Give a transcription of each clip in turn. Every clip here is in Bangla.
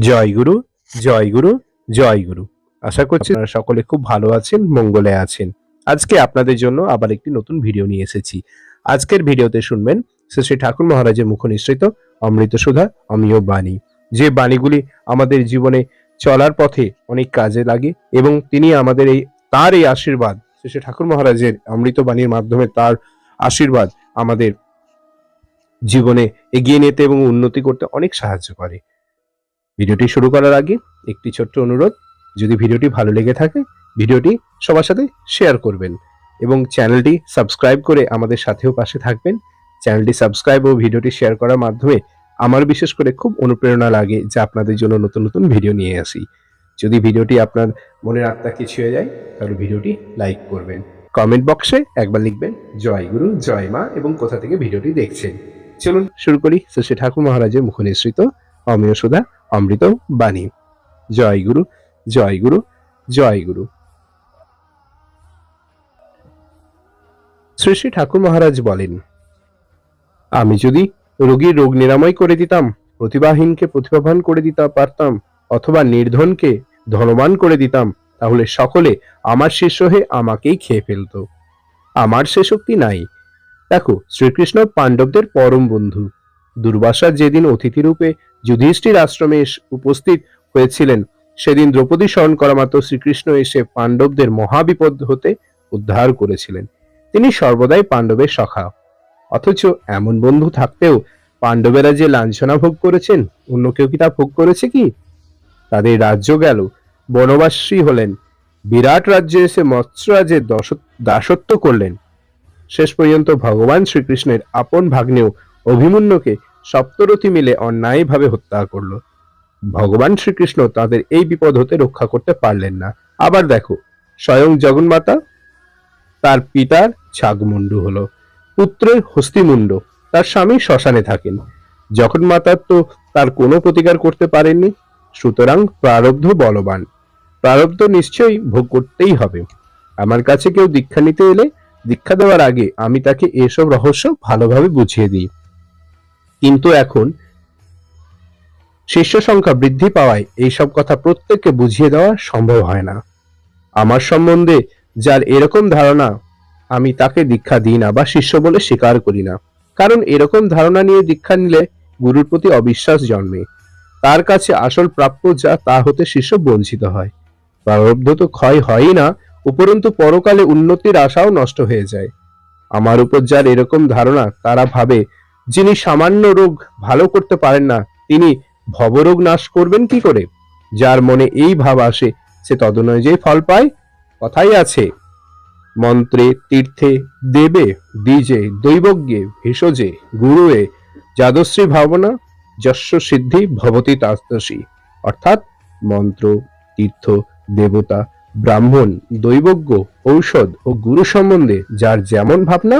জয় গুরু জয় গুরু জয় গুরু। আশা করছি আপনারা সকলে খুব ভালো আছেন, মঙ্গলে আছেন। আজকে আপনাদের জন্য আবার একটি নতুন ভিডিও নিয়ে এসেছি। আজকের ভিডিওতে শুনবেন শ্রী শ্রী ঠাকুর মহারাজের মুখ নিঃসৃত অমৃত সুধা অমীয় বাণী। যে বাণীগুলি আমাদের জীবনে চলার পথে অনেক কাজে লাগে এবং তিনি আমাদের এই, তার এই আশীর্বাদ, শ্রী শ্রী ঠাকুর মহারাজের অমৃত বাণীর মাধ্যমে তার আশীর্বাদ আমাদের জীবনে এগিয়ে নিতে এবং উন্নতি করতে অনেক সাহায্য করে। ভিডিওটি শুরু করার আগে একটি ছোট্ট অনুরোধ, যদি ভিডিওটি ভালো লেগে থাকে, ভিডিওটি সবার সাথে শেয়ার করবেন এবং চ্যানেলটি সাবস্ক্রাইব করে আমাদের সাথেও পাশে থাকবেন। চ্যানেলটি সাবস্ক্রাইব ও ভিডিওটি শেয়ার করার মাধ্যমে আমার বিশেষ করে খুব অনুপ্রেরণা লাগে যে আপনাদের জন্য নতুন নতুন ভিডিও নিয়ে আসি। যদি ভিডিওটি আপনার মনের আত্মাকে ছুঁয়ে যায়, তাহলে ভিডিওটি লাইক করবেন। কমেন্ট বক্সে একবার লিখবেন, জয় গুরু, জয় মা এবং কোথা থেকে ভিডিওটি দেখছেন। চলুন শুরু করি। শ্রী ঠাকুর মহারাজের মুখ নিঃসৃত অমীয় সুধা, অমৃত বাণী। জয় গুরু জয় গুরু জয় গুরু। শ্রী শ্রী ঠাকুর মহারাজ বলেন, আমি যদি রোগীর রোগ নিরাময় করে দিতাম প্রতিভাহীনকে প্রতিভাবান করে দিতে পারতাম, অথবা নির্ধনকে ধনবান করে দিতাম, তাহলে সকলে আমার শিষ্য হয়ে আমাকেই খেয়ে ফেলতো। আমার সে শক্তি নাই। দেখো, শ্রীকৃষ্ণ পাণ্ডবদের পরম বন্ধু। দুর্বাসা যেদিন অতিথিরূপে যুধিষ্ঠির আশ্রমে উপস্থিত হয়েছিলেন। সেদিন দ্রৌপদী স্মরণ করা মাত্র শ্রীকৃষ্ণ এসে পাণ্ডবদের মহাবিপদ হতে উদ্ধার করেছিলেন। তিনি সর্বদাই পাণ্ডবের সখা। অথচ এমন বন্ধু থাকতেও পাণ্ডবেরা যে লাঞ্ছনা ভোগ করেছেন, অন্য কেউ কি তা ভোগ করেছে কি? তাদের রাজ্য গেল। বনবাসী হলেন। বিরাট রাজ্যে এসে মৎস্যরাজের দাসত্ব করলেন। শেষ পর্যন্ত ভগবান শ্রীকৃষ্ণের আপন ভাগ্নেও অভিমন্যুকে সপ্তরথী মিলে অন্যায়ভাবে হত্যা করল। ভগবান শ্রীকৃষ্ণ তাদের এই বিপদ হতে রক্ষা করতে পারলেন না। আবার দেখো, স্বয়ং জগন্মাতা, তার পিতার ছাগমুন্ডু হলো, পুত্রের হস্তিমুণ্ড তার স্বামী শ্মশানে থাকেন। জগন্মাতার তো তার কোনো প্রতিকার করতে পারেননি, সুতরাং প্রারব্ধ বলবান। প্রারব্ধ নিশ্চয়ই ভোগ করতেই হবে। আমার কাছে কেউ দীক্ষা নিতে এলে দীক্ষা দেওয়ার আগে আমি তাকে এসব রহস্য ভালোভাবে বুঝিয়ে দিই। কিন্তু এখন শিষ্য সংখ্যা বৃদ্ধি পাওয়ায় এইসব কথা প্রত্যেককে বুঝিয়ে দেওয়া সম্ভব হয় না। আমার সম্বন্ধে যার এরকম ধারণা, আমি তাকে দীক্ষা দিই না বা শিষ্য বলে স্বীকার করি না। কারণ এরকম ধারণা নিয়ে দীক্ষা নিলে গুরুর প্রতি অবিশ্বাস জন্মে। তার কাছে আসল প্রাপ্য যা, তা হতে শিষ্য বঞ্চিত হয়। প্রারব্ধ তো ক্ষয় হয়ই না, উপরন্তু পরকালে উন্নতির আশাও নষ্ট হয়ে যায়। আমার উপর যার এরকম ধারণা, তারা ভাবে যিনি সামান্য রোগ ভালো করতে পারেন না, তিনি ভবরোগ নাশ করবেন কি করে? যার মনে এই ভাব আসে, সে তদনুযায়ী ফল পায়, কথাই আছে। মন্ত্রে, তীর্থে, দেবে, দ্বিজে, দৈবজ্ঞে, ভেষজে, গুরুয়ে, যাদশ্রী ভাবনা যস্য সিদ্ধি ভবতি তাস্তসী অর্থাৎ মন্ত্র, তীর্থ, দেবতা, ব্রাহ্মণ, দৈবজ্ঞ, ঔষধ ও গুরু সম্বন্ধে যার যেমন ভাবনা,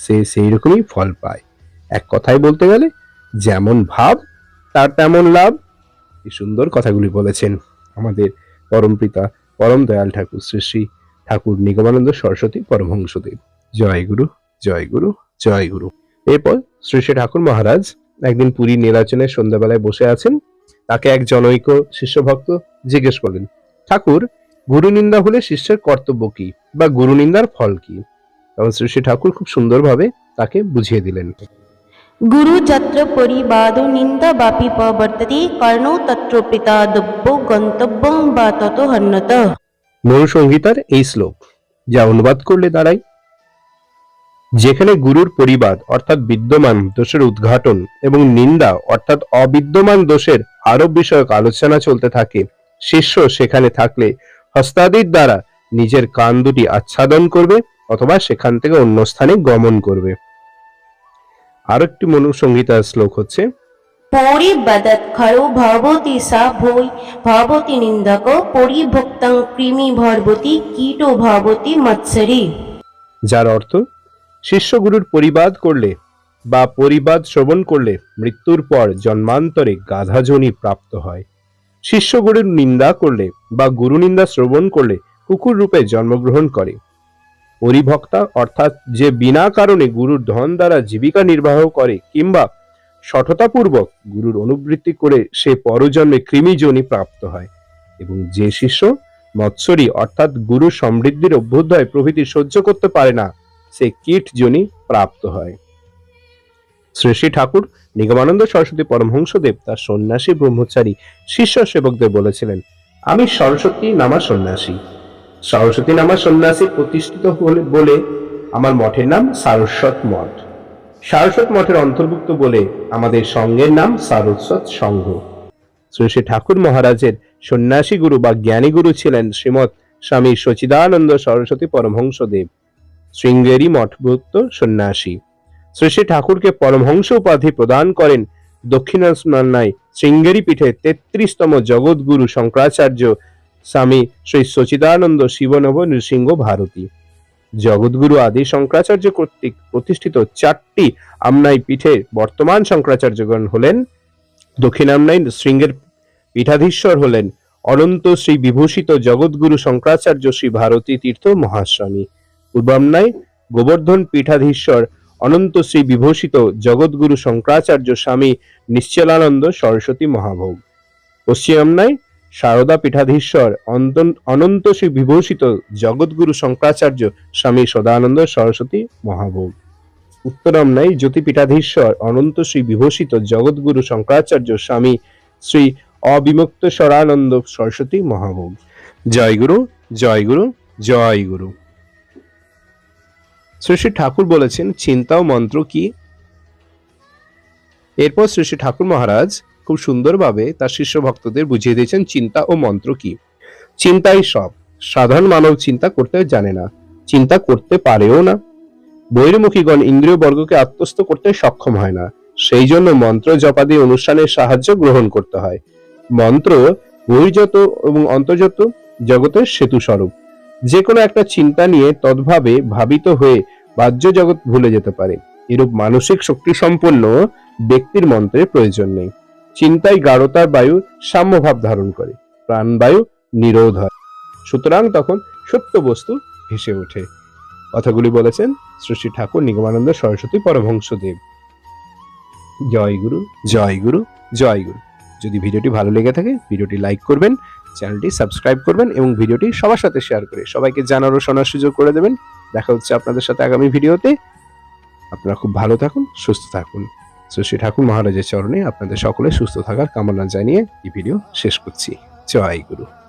সে সেই রকমই ফল পায়। এক কথায় বলতে গেলে, যেমন ভাব, তার তেমন লাভ। কি সুন্দর কথাগুলি বলেছেন আমাদের পরম পিতা, পরম দয়াল ঠাকুর, শ্রী শ্রী ঠাকুর নিগমানন্দ সরস্বতী পরমহংসদেব। জয় গুরু জয় গুরু জয় গুরু। এরপর শ্রী শ্রী ঠাকুর মহারাজ একদিন পুরী নীলাচনে সন্ধ্যাবেলায় বসে আছেন। তাকে এক জনৈক শিষ্যভক্ত জিজ্ঞেস করলেন, ঠাকুর, গুরু নিন্দা হলে শিষ্যের কর্তব্য কি বা গুরু নিন্দার ফল কি? তখন শ্রী শ্রী ঠাকুর খুব সুন্দরভাবে তাকে বুঝিয়ে দিলেন। गुरु যত্র পরিবাদো নিন্দা বাপি প্রবর্ততে কর্ণো তত্র পিতাদব্য গন্তব্যং বা তত হন্যত মনুসংহিতার এই শ্লোক, যা অনুবাদ করলে দাঁড়ায় যেখানে গুরুর পরিবাদ, অর্থাৎ বিদ্যমান দোষের উদ্ঘাটন এবং নিন্দা, অর্থাৎ অবিদ্যমান দোষের আরোপ বিষয়ক আলোচনা চলতে থাকে, শিষ্য সেখানে থাকলে হস্তাদির দ্বারা নিজের কান দুটি আচ্ছাদন করবে, অথবা সেখান থেকে অন্য স্থানে গমন করবে। আরেকটি মনুসংহিতার শ্লোক হচ্ছে পরিবদত খরো ভবতি সা ভবতি নিন্দক পরিভক্তং কৃমি ভর্বতি কীটো ভবতি মৎসরী। যার অর্থ শিষ্য গুরুর পরিবাদ করলে বা পরিবাদ শ্রবণ করলে মৃত্যুর পর জন্মান্তরে গাধাজনি প্রাপ্ত হয়। শিষ্য গুরুর নিন্দা করলে বা গুরু নিন্দা শ্রবণ করলে কুকুর রূপে জন্মগ্রহণ করে। পরিভক্তা, অর্থাৎ যে বিনা কারণে গুরুর ধন দ্বারা জীবিকা নির্বাহ করে কিংবা সঠতাপূর্বক গুরুর অনুবৃত্তি করে সে পরজন্মে কৃমিজনি প্রাপ্ত হয়। এবং যে শিষ্য মৎসরী, অর্থাৎ গুরু সমৃদ্ধির অভ্যুদয় প্রভৃতি সহ্য করতে পারে না, সে কীট জনি প্রাপ্ত হয়। শ্রী শ্রী ঠাকুর নিগমানন্দ সরস্বতী পরমহংসদেব, তার সন্ন্যাসী ব্রহ্মচারী, শিষ্য সেবকদের বলেছিলেন, আমি সরস্বতী নামা সন্ন্যাসী। সরস্বতী নামা সন্ন্যাসী প্রতিষ্ঠিত হলে বলে আমার মঠের নাম সারস্বত মঠ। সারস্বত মঠের অন্তর্ভুক্ত বলে আমাদের সঙ্গের নাম সারস্বত সংঘ। শ্রী শ্রী ঠাকুর মহারাজের সন্ন্যাসী গুরু বা জ্ঞানী গুরু ছিলেন শ্রীমৎ স্বামী সচিদানন্দ সরস্বতী পরমহংসদেব, শৃঙ্গেরি মঠভুক্ত সন্ন্যাসী। শ্রী শ্রী ঠাকুরকে পরমহংস উপাধি প্রদান করেন দক্ষিণান্যায় শৃঙ্গেরি পীঠে তেত্রিশতম জগৎগুরু শঙ্করাচার্য স্বামী শ্রী সচিদানন্দ শিবনব নৃসিংহ ভারতী। জগৎগুরু আদি শঙ্করাচার্য কর্তৃক প্রতিষ্ঠিত চারটি আমনাই পীঠের বর্তমান শঙ্করাচার্যগণ হলেন, দক্ষিণ আমনাই শৃঙ্গের পীঠাধীশ্বর হলেন, অনন্ত শ্রী বিভূষিত জগৎগুরু শঙ্করাচার্য শ্রী ভারতী তীর্থ মহাস্বামী। পূর্বামনায় গোবর্ধন পীঠাধীশ্বর, অনন্ত শ্রী বিভূষিত জগৎগুরু শঙ্করাচার্য স্বামী নিশ্চলানন্দ সরস্বতী মহাভোগ। পশ্চিমামনায় শারদা পীঠাধীশ্বর অনন্ত শ্রী বিভূষিত জগৎগুরু শঙ্করাচার্য স্বামী সদানন্দ সরস্বতী মহাভোগ। উত্তরামনায় জ্যোতিপীঠাধীশ্বর অনন্ত শ্রী বিভূষিত জগৎগুরু শঙ্করাচার্য স্বামী শ্রী অবিমুক্তেশ্বরানন্দ সরস্বতী মহাভোগ। জয় গুরু জয় গুরু জয় গুরু। শ্রী শ্রী ঠাকুর বলেছেন, চিন্তা ও মন্ত্র কি? এরপর শ্রী শ্রী ঠাকুর মহারাজ খুব সুন্দরভাবে তার শিষ্য ভক্তদের বুঝিয়ে দিয়েছেন চিন্তা ও মন্ত্র কি। চিন্তাই সব। সাধারণ মানব চিন্তা করতে জানে না। চিন্তা করতে পারেও না। বহির্মুখীগণ ইন্দ্রিয় বর্গকে আত্মস্থ করতে সক্ষম হয় না। সেই জন্য মন্ত্র জপাদি অনুষ্ঠানের সাহায্য গ্রহণ করতে হয়। মন্ত্র বহির্জত এবং অন্তর্জত জগতের সেতু স্বরূপ যে কোনো একটা চিন্তা নিয়ে তদ্ভাবে ভাবিত হয়ে বাহ্য জগৎ ভুলে যেতে পারে। এরূপ মানসিক শক্তি সম্পন্ন ব্যক্তির মন্ত্রের প্রয়োজন নেই। চিন্তায় গাঢ়তার বায়ু সাম্যভাব ধারণ করে। প্রাণবায়ু নিরোধ হয়। সুতরাং তখন সত্য বস্তু ভেসে ওঠে। কথাগুলি বলেছেন শ্রী ঠাকুর নিগমানন্দ সরস্বতী পরমহংসদেব। জয় গুরু জয় গুরু জয় গুরু। যদি ভিডিওটি ভালো লেগে থাকে, ভিডিওটি লাইক করবেন, চ্যানেলটি সাবস্ক্রাইব করবেন এবং ভিডিওটি সবার সাথে শেয়ার করে সবাইকে জানার ও শোনার সুযোগ করে দেবেন। দেখা হচ্ছে আপনাদের সাথে আগামী ভিডিওতে। আপনারা খুব ভালো থাকুন, সুস্থ থাকুন। শ্রী শ্রী ঠাকুর মহারাজের চরণে আপনাদের সকলে সুস্থ থাকার কামনা জানিয়ে এই ভিডিও শেষ করছি। জয় গুরু।